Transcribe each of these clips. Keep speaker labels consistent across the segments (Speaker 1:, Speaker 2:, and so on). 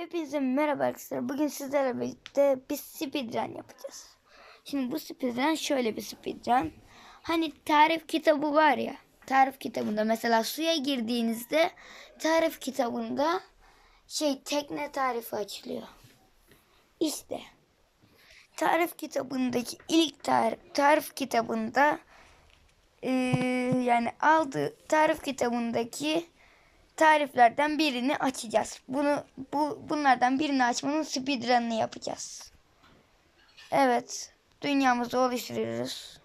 Speaker 1: Hepinize merhaba arkadaşlar. Bugün sizlerle birlikte bir speedrun yapacağız. Şimdi bu speedrun şöyle bir speedrun. Hani tarif kitabı var ya. Tarif kitabında mesela suya girdiğinizde tarif kitabında şey tekne tarifi açılıyor. İşte tarif kitabındaki ilk tarif, tarif kitabında eee, yani aldığı tarif kitabındaki tariflerden birini açacağız. Bunu bu bunlardan birini açmanın speedrun'ını yapacağız. Evet, dünyamızı oluşturuyoruz.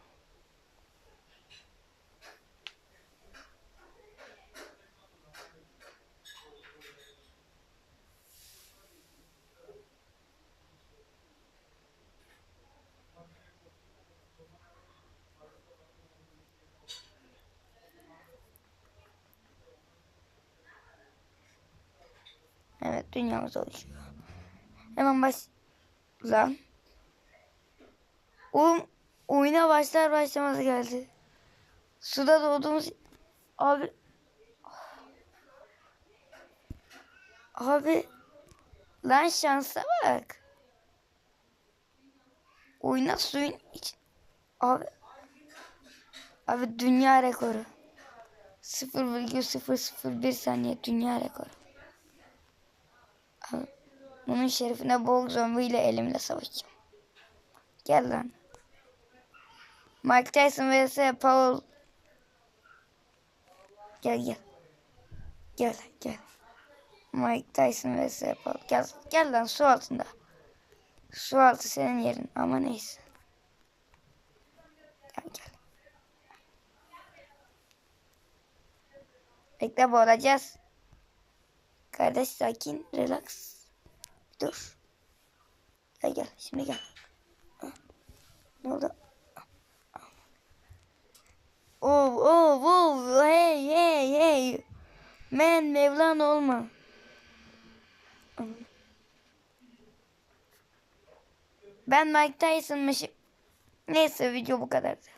Speaker 1: Evet, dünyamız oluşuyor. Hemen baş lan. Oğlum oyuna başlar başlamaz geldi. Suda doğduğumuz abi abi lan şansa bak. Oyuna suyun iç abi abi dünya rekoru. 0,001 saniye dünya rekoru. Bunun şerefine boğuk zombiyle elimle savaşacağım. Gel lan. Mike Tyson vs Paul. Gel gel. Gel gel. Mike Tyson vs Paul. Gel, gel lan su altında. Su altı senin yerin ama neyse. Gel gel. Bekle boğulacağız. Kardeş sakin, relax. Dur. Gel gel, şimdi gel. Ne oldu? Oh, oh, oh, hey, hey, hey. Man, Mevlan olma. Ben Mike Tyson'mışım. Neyse video bu kadar.